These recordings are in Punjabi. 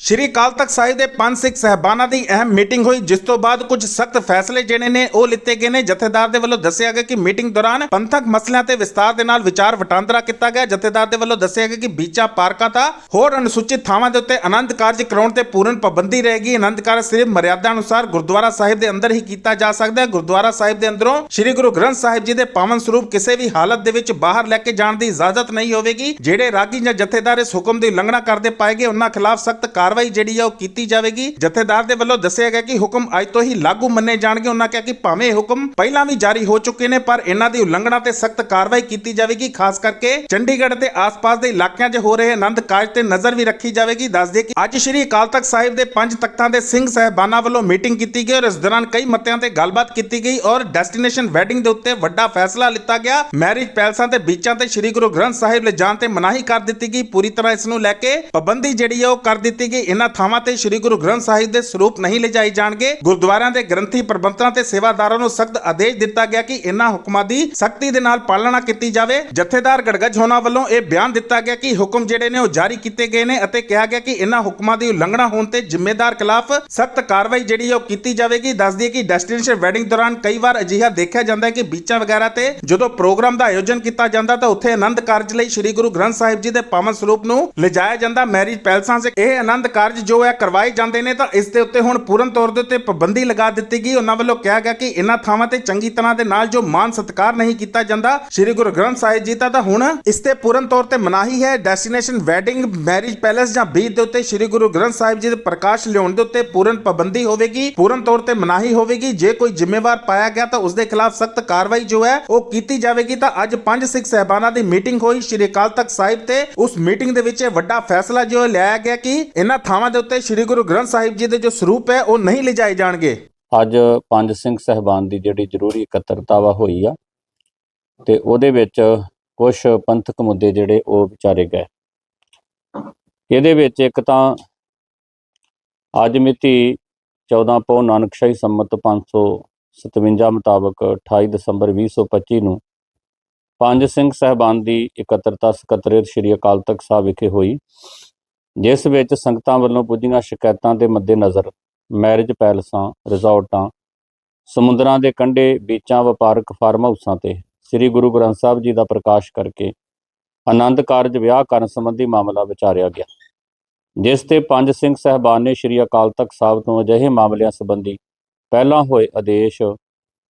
ਸ਼੍ਰੀ ਅਕਾਲ ਤਖਤ ਸਾਹਿਬ ਦੇ ਪੰਜ ਸਿੱਖ ਸਹਿਬਾਨਾਂ ਦੀ ਅਹਿਮ ਮੀਟਿੰਗ ਹੋਈ, ਜਿਸ ਤੋਂ ਬਾਅਦ ਕੁਝ ਸਖਤ ਫੈਸਲੇ ਜਿਹੜੇ ਨੇ, ਉਹ ਲਿੱਤੇ ਗਏ ਨੇ। ਜਥੇਦਾਰ ਦੇ ਵੱਲੋਂ ਦੱਸਿਆ ਗਿਆ ਕਿ ਮੀਟਿੰਗ ਦੌਰਾਨ ਪੰਥਕ ਮਸਲਿਆਂ ਤੇ ਵਿਸਤਾਰ ਦੇ ਨਾਲ ਵਿਚਾਰ ਵਟਾਂਦਰਾ ਕੀਤਾ ਗਿਆ। ਜਥੇਦਾਰ ਦੇ ਵੱਲੋਂ ਦੱਸਿਆ ਗਿਆ ਕਿ ਬੀਚਾ, ਪਾਰਕਾਂ ਦਾ ਹੋਰ ਅਨੁਸੂਚਿਤ ਥਾਵਾਂ ਦੇ ਉੱਤੇ ਆਨੰਦ ਕਾਰਜ ਕਰਾਉਣ ਤੇ ਪੂਰਨ ਪਾਬੰਦੀ ਰਹੇਗੀ ਆਨੰਦ ਕਾਰਜ ਸਿਰਫ ਮਰਿਆਦਾ ਅਨੁਸਾਰ ਗੁਰਦੁਆਰਾ ਸਾਹਿਬ ਦੇ ਅੰਦਰ ਹੀ ਕੀਤਾ ਜਾ ਸਕਦਾ ਹੈ। ਗੁਰਦੁਆਰਾ ਸਾਹਿਬ ਦੇ ਅੰਦਰੋਂ ਸ੍ਰੀ ਗੁਰੂ ਗ੍ਰੰਥ ਸਾਹਿਬ ਜੀ ਦੇ ਪਾਵਨ ਸਰੂਪ ਕਿਸੇ ਵੀ ਹਾਲਤ ਦੇ ਵਿੱਚ ਬਾਹਰ ਲੈ ਕੇ ਜਾਣ ਦੀ ਇਜਾਜ਼ਤ ਨਹੀਂ ਹੋਵੇਗੀ, ਜਿਹੜੇ ਰਾਗੀ ਜਾਂ ਜਥੇਦਾਰ ਇਸ ਹੁਕਮ ਦੀ ਉਲੰਘਣਾ ਕਰਦੇ ਪਾਏਗੇ ਉਹਨਾਂ ਖਿਲਾਫ ਸਖਤ ਕਾਰਵਾਈ ਜਿਹੜੀ ਹੈ ਉਹ ਕੀਤੀ ਜਾਵੇਗੀ। ਜਥੇਦਾਰ ਦੇ ਵੱਲੋਂ ਦੱਸਿਆ ਗਿਆ ਕਿ ਹੁਕਮ ਅੱਜ ਤੋਂ ਹੀ ਲਾਗੂ ਮੰਨੇ ਜਾਣਗੇ। ਉਹਨਾਂ ਕਿਹਾ ਕਿ ਭਾਵੇਂ ਹੁਕਮ ਪਹਿਲਾਂ ਵੀ ਜਾਰੀ ਹੋ ਚੁੱਕੇ ਨੇ, ਪਰ ਇਹਨਾਂ ਦੀ ਉਲੰਘਣਾ ਤੇ ਸਖਤ ਕਾਰਵਾਈ ਕੀਤੀ ਜਾਵੇਗੀ। ਖਾਸ ਕਰਕੇ ਚੰਡੀਗੜ੍ਹ ਤੇ ਆਸ-ਪਾਸ ਦੇ ਇਲਾਕਿਆਂ 'ਚ ਹੋ ਰਹੇ ਆਨੰਦ ਕਾਰਜ ਤੇ ਨਜ਼ਰ ਵੀ ਰੱਖੀ ਜਾਵੇਗੀ। ਦੱਸ ਦਈਏ ਕਿ ਅੱਜ ਸ਼੍ਰੀ ਅਕਾਲ ਤਖਤ ਸਾਹਿਬ ਦੇ ਪੰਜ ਤਖਤਾਂ ਦੇ ਸਿੰਘ ਸਹਿਬਾਨਾਂ ਵੱਲੋਂ ਮੀਟਿੰਗ ਕੀਤੀ ਗਈ ਔਰ ਇਸ ਦੌਰਾਨ ਕਈ ਮਤਿਆਂ ਤੇ ਗੱਲਬਾਤ ਕੀਤੀ ਗਈ ਔਰ ਡੈਸਟੀਨੇਸ਼ਨ ਵੈਡਿੰਗ ਦੇ ਉੱਤੇ ਵੱਡਾ ਫੈਸਲਾ ਲਿੱਤਾ ਗਿਆ। ਮੈਰਿਜ ਪੈਲਸਾਂ ਤੇ ਬੀਚਾਂ ਤੇ ਸ਼੍ਰੀ ਗੁਰੂ ਗ੍ਰੰਥ ਸਾਹਿਬ ਲੈ ਜਾਣ ਤੇ ਮਨਾਹੀ ਕਰ ਦਿੱਤੀ ਗਈ। ਪੂਰੀ ਤਰ੍ਹਾਂ ਇਸ ਨੂੰ ਲੈ ਕੇ ਪਾਬੰਦੀ ਜਿਹੜੀ ਹੈ ਉਹ ਕਰ ਦਿੱਤੀ ਗਈ। ਇਹਨਾਂ ਥਾਵਾਂ ਤੇ ਸ਼੍ਰੀ ਗੁਰੂ ਗ੍ਰੰਥ ਸਾਹਿਬ ਦੇ ਸਰੂਪ ਨਹੀਂ ਲਿਜਾਏ ਜਾਣਗੇ। ਗੁਰਦੁਆਰਿਆਂ ਦੇ ਗ੍ਰੰਥੀ ਪ੍ਰਬੰਧਕਾਂ ਤੇ ਸੇਵਾਦਾਰਾਂ ਨੂੰ ਸਖਤ ਆਦੇਸ਼ ਦਿੱਤਾ ਗਿਆ ਕਿ ਇਹਨਾਂ ਹੁਕਮਾਂ ਦੀ ਸਖਤੀ ਦੇ ਨਾਲ ਪਾਲਣਾ ਕੀਤੀ ਜਾਵੇ। ਜਥੇਦਾਰ ਗੜਗੜ ਹੋਣਾ ਵੱਲੋਂ ਇਹ ਬਿਆਨ ਦਿੱਤਾ ਗਿਆ ਕਿ ਹੁਕਮ ਜਿਹੜੇ ਨੇ ਉਹ ਜਾਰੀ ਕੀਤੇ ਗਏ ਨੇ ਅਤੇ ਕਿਹਾ ਗਿਆ ਕਿ ਇਹਨਾਂ ਹੁਕਮਾਂ ਦੀ ਉਲੰਘਣਾ ਹੋਣ ਤੇ ਜ਼ਿੰਮੇਦਾਰ ਖਿਲਾਫ ਸਖਤ ਕਾਰਵਾਈ ਜਿਹੜੀ ਉਹ ਕੀਤੀ ਜਾਵੇਗੀ। ਦੱਸ ਦਈਏ ਕਿ ਡੈਸਟੀਨੇਸ਼ਨ ਵੈਡਿੰਗ ਦੌਰਾਨ ਕਈ ਵਾਰ ਅਜਿਹਾ ਦੇਖਿਆ ਜਾਂਦਾ ਹੈ ਕਿ ਬੀਚਾਂ ਵਗੈਰਾ ਤੇ ਜਦੋਂ ਪ੍ਰੋਗਰਾਮ ਦਾ ਆਯੋਜਨ ਕੀਤਾ ਜਾਂਦਾ ਤਾਂ ਉੱਥੇ ਆਨੰਦ ਕਾਰਜ ਲਈ ਸ੍ਰੀ ਗੁਰੂ ਗ੍ਰੰਥ ਸਾਹਿਬ ਜੀ ਦੇ ਪਾਵਨ ਸਰੂਪ ਨੂੰ ਲਿਜਾਇਆ ਜਾਂਦਾ। ਮੈਰਿਜ ਪੈਲਸਾਂ 'ਚ ਇਹ ਆਨੰਦ ਕਾਰਜ ਜੋ ਹੈ ਕਰਵਾਏ ਜਾਂਦੇ ਨੇ ਤਾਂ ਇਸ ਦੇ ਉੱਤੇ ਹੁਣ ਪੂਰਨ ਤੌਰ ਦੇ ਉੱਤੇ ਪਾਬੰਦੀ ਲਗਾ ਦਿੱਤੀ ਗਈ। ਉਹਨਾਂ ਵੱਲੋਂ ਕਿਹਾ ਗਿਆ ਕਿ ਇਹਨਾਂ ਥਾਵਾਂ ਤੇ ਚੰਗੀ ਤਰ੍ਹਾਂ ਦੇ ਨਾਲ ਜੋ ਮਾਨ ਸਤਕਾਰ ਨਹੀਂ ਕੀਤਾ ਜਾਂਦਾ, ਸ੍ਰੀ ਗੁਰੂ ਗ੍ਰੰਥ ਸਾਹਿਬ ਜੀ ਦਾ ਤਾਂ ਹੁਣ ਇਸ ਤੇ ਪੂਰਨ ਤੌਰ ਤੇ ਮਨਾਹੀ ਹੈ। ਡੈਸਟੀਨੇਸ਼ਨ ਵੈਡਿੰਗ ਮੈਰਿਜ ਪੈਲੇਸ ਜਾਂ ਬੀਚ ਦੇ ਉੱਤੇ ਸ੍ਰੀ ਗੁਰੂ ਗ੍ਰੰਥ ਸਾਹਿਬ ਜੀ ਦੇ ਪ੍ਰਕਾਸ਼ ਲਿਆਉਣ ਦੇ ਉੱਤੇ ਪੂਰਨ ਪਾਬੰਦੀ ਹੋਵੇਗੀ, ਪੂਰਨ ਤੌਰ ਤੇ ਮਨਾਹੀ ਹੋਵੇਗੀ। ਜੇ ਕੋਈ ਜ਼ਿੰਮੇਵਾਰ ਪਾਇਆ ਗਿਆ ਤਾਂ ਉਸ ਦੇ ਖਿਲਾਫ ਸਖਤ ਕਾਰਵਾਈ ਜੋ ਹੈ ਉਹ ਕੀਤੀ ਜਾਵੇਗੀ। ਤਾਂ ਅੱਜ ਪੰਜ ਸਿੱਖ ਸਹਿਬਾਨਾਂ ਦੀ ਮੀਟਿੰਗ ਹੋਈ। ਸ੍ਰੀ ਅਕਾਲ ਤਖਤ ਸਾਹਿਬ ਤੇ ਉਸ ਮੀਟਿੰਗ ਦੇ ਵਿੱਚ ਇਹ ਵੱਡਾ ਫੈਸਲਾ ਜੋ ਲਿਆ ਗਿਆ ਕਿ ਇਹਨਾਂ ਥਾਵਾਂ ਦੇ ਉੱਤੇ ਸ੍ਰੀ ਗੁਰੂ ਗ੍ਰੰਥ ਸਾਹਿਬ ਜੀ ਦੇ ਜੋ ਸਰੂਪ ਹੈ, ਉਹ ਨਹੀਂ ਲਿਜਾਏ ਜਾਣਗੇ। ਅੱਜ ਪੰਜ ਸਿੰਘ ਸਹਿਬਾਨ ਦੀ ਜਿਹੜੀ ਜ਼ਰੂਰੀ ਇਕੱਤਰਤਾ ਵਾ ਹੋਈ ਆ, ਤੇ ਉਹਦੇ ਵਿੱਚ ਕੁਝ ਪੰਥਕ ਮੁੱਦੇ ਜਿਹੜੇ ਉਹ ਵਿਚਾਰੇ ਗਏ। ਇਹਦੇ ਵਿੱਚ ਇੱਕ ਤਾਂ ਅੱਜ ਮਿਤੀ 14 ਪੋ ਨਾਨਕਸ਼ਾਹੀ ਸੰਮਤ 557 ਮੁਤਾਬਕ 28 ਦਸੰਬਰ 2025 ਨੂੰ ਪੰਜ ਸਿੰਘ ਸਹਿਬਾਨ ਦੀ ਇਕੱਤਰਤਾ ਸਕੱਤਰੇਤ ਸ੍ਰੀ ਅਕਾਲ ਤਖਤ ਸਾਹਿਬ ਵਿਖੇ ਹੋਈ। ਜਿਸ ਵਿੱਚ ਸੰਗਤਾਂ ਵੱਲੋਂ ਪੁੱਜੀਆਂ ਸ਼ਿਕਾਇਤਾਂ ਦੇ ਮੱਦੇਨਜ਼ਰ ਮੈਰਿਜ ਪੈਲਸਾਂ, ਰਿਜ਼ੋਰਟਾਂ, ਸਮੁੰਦਰਾਂ ਦੇ ਕੰਢੇ, ਬੀਚਾਂ, ਵਪਾਰਕ ਫਾਰਮ ਹਾਊਸਾਂ ਤੇ ਸ੍ਰੀ ਗੁਰੂ ਗ੍ਰੰਥ ਸਾਹਿਬ ਜੀ ਦਾ ਪ੍ਰਕਾਸ਼ ਕਰਕੇ ਆਨੰਦ ਕਾਰਜ ਵਿਆਹ ਕਰਨ ਸੰਬੰਧੀ ਮਾਮਲਾ ਵਿਚਾਰਿਆ ਗਿਆ, ਜਿਸ ਤੇ ਪੰਜ ਸਿੰਘ ਸਹਿਬਾਨ ਨੇ ਸ੍ਰੀ ਅਕਾਲ ਤਖਤ ਸਾਹਿਬ ਤੋਂ ਅਜਿਹੇ ਮਾਮਲਿਆਂ ਸੰਬੰਧੀ ਪਹਿਲਾਂ ਹੋਏ ਆਦੇਸ਼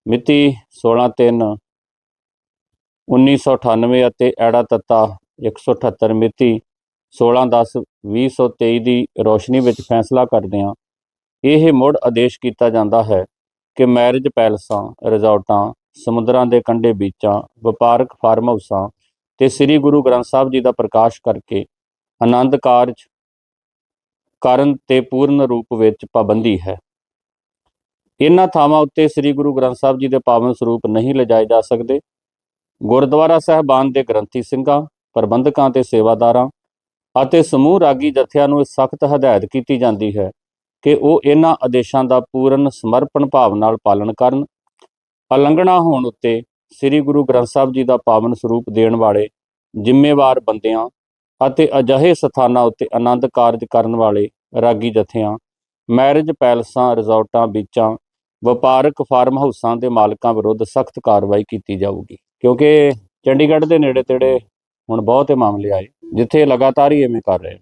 ਮਿਤੀ 16/3 1998 ਅਤੇ ਐੜਾ ਤੱਤਾ 178 ਮਿਤੀ 16/10/2023 ਦੀ ਰੋਸ਼ਨੀ ਵਿੱਚ ਫੈਸਲਾ ਕਰਦੇ ਹਾਂ। ਇਹ ਮੁੜ ਆਦੇਸ਼ ਕੀਤਾ ਜਾਂਦਾ ਹੈ ਕਿ ਮੈਰਿਜ ਪੈਲਸਾਂ ਰਿਜ਼ੋਰਟਾਂ ਸਮੁੰਦਰਾਂ ਦੇ ਕੰਢੇ ਬੀਚਾਂ, ਵਪਾਰਕ ਫਾਰਮ ਹਾਊਸਾਂ ਤੇ ਸ੍ਰੀ ਗੁਰੂ ਗ੍ਰੰਥ ਸਾਹਿਬ ਜੀ ਦਾ ਪ੍ਰਕਾਸ਼ ਕਰਕੇ ਆਨੰਦ ਕਾਰਜ ਕਰਨ ਤੇ ਪੂਰਨ ਰੂਪ ਵਿੱਚ ਪਾਬੰਦੀ ਹੈ। ਇਹਨਾਂ ਥਾਵਾਂ ਉੱਤੇ ਸ੍ਰੀ ਗੁਰੂ ਗ੍ਰੰਥ ਸਾਹਿਬ ਜੀ ਦੇ ਪਾਵਨ ਸਰੂਪ ਨਹੀਂ ਲਿਜਾਏ ਜਾ ਸਕਦੇ। ਗੁਰਦੁਆਰਾ ਸਾਹਿਬਾਨ ਦੇ ਗ੍ਰੰਥੀ ਸਿੰਘਾਂ, ਪ੍ਰਬੰਧਕਾਂ ਤੇ ਸੇਵਾਦਾਰਾਂ ਅਤੇ ਸਮੂਹ ਰਾਗੀ ਜਥਿਆਂ ਨੂੰ ਸਖਤ ਹਦਾਇਤ ਕੀਤੀ ਜਾਂਦੀ ਹੈ ਕਿ ਉਹ ਇਹਨਾਂ ਆਦੇਸ਼ਾਂ ਦਾ ਪੂਰਨ ਸਮਰਪਣ ਭਾਵ ਨਾਲ ਪਾਲਣ ਕਰਨ, ਉਲੰਘਣਾ ਹੋਣ ਉੱਤੇ ਸ੍ਰੀ ਗੁਰੂ ਗ੍ਰੰਥ ਸਾਹਿਬ ਜੀ ਦਾ ਪਾਵਨ ਸਰੂਪ ਦੇਣ ਵਾਲੇ ਜ਼ਿੰਮੇਵਾਰ ਬੰਦਿਆਂ ਅਤੇ ਅਜਿਹੇ ਸਥਾਨਾਂ ਉੱਤੇ ਆਨੰਦ ਕਾਰਜ ਕਰਨ ਵਾਲੇ ਰਾਗੀ ਜਥਿਆਂ, ਮੈਰਿਜ ਪੈਲਸਾਂ, ਰਿਜ਼ੋਰਟਾਂ, ਬੀਚਾਂ, ਵਪਾਰਕ ਫਾਰਮ ਹਾਊਸਾਂ ਦੇ ਮਾਲਕਾਂ ਵਿਰੁੱਧ ਸਖਤ ਕਾਰਵਾਈ ਕੀਤੀ ਜਾਊਗੀ। ਕਿਉਂਕਿ ਚੰਡੀਗੜ੍ਹ ਦੇ ਨੇੜੇ ਤੇੜੇ ਹੁਣ ਬਹੁਤੇ ਮਾਮਲੇ ਆਏ। ਜਿੱਥੇ ਲਗਾਤਾਰ ਹੀ ਐਵੇਂ ਕਰ ਰਹੇ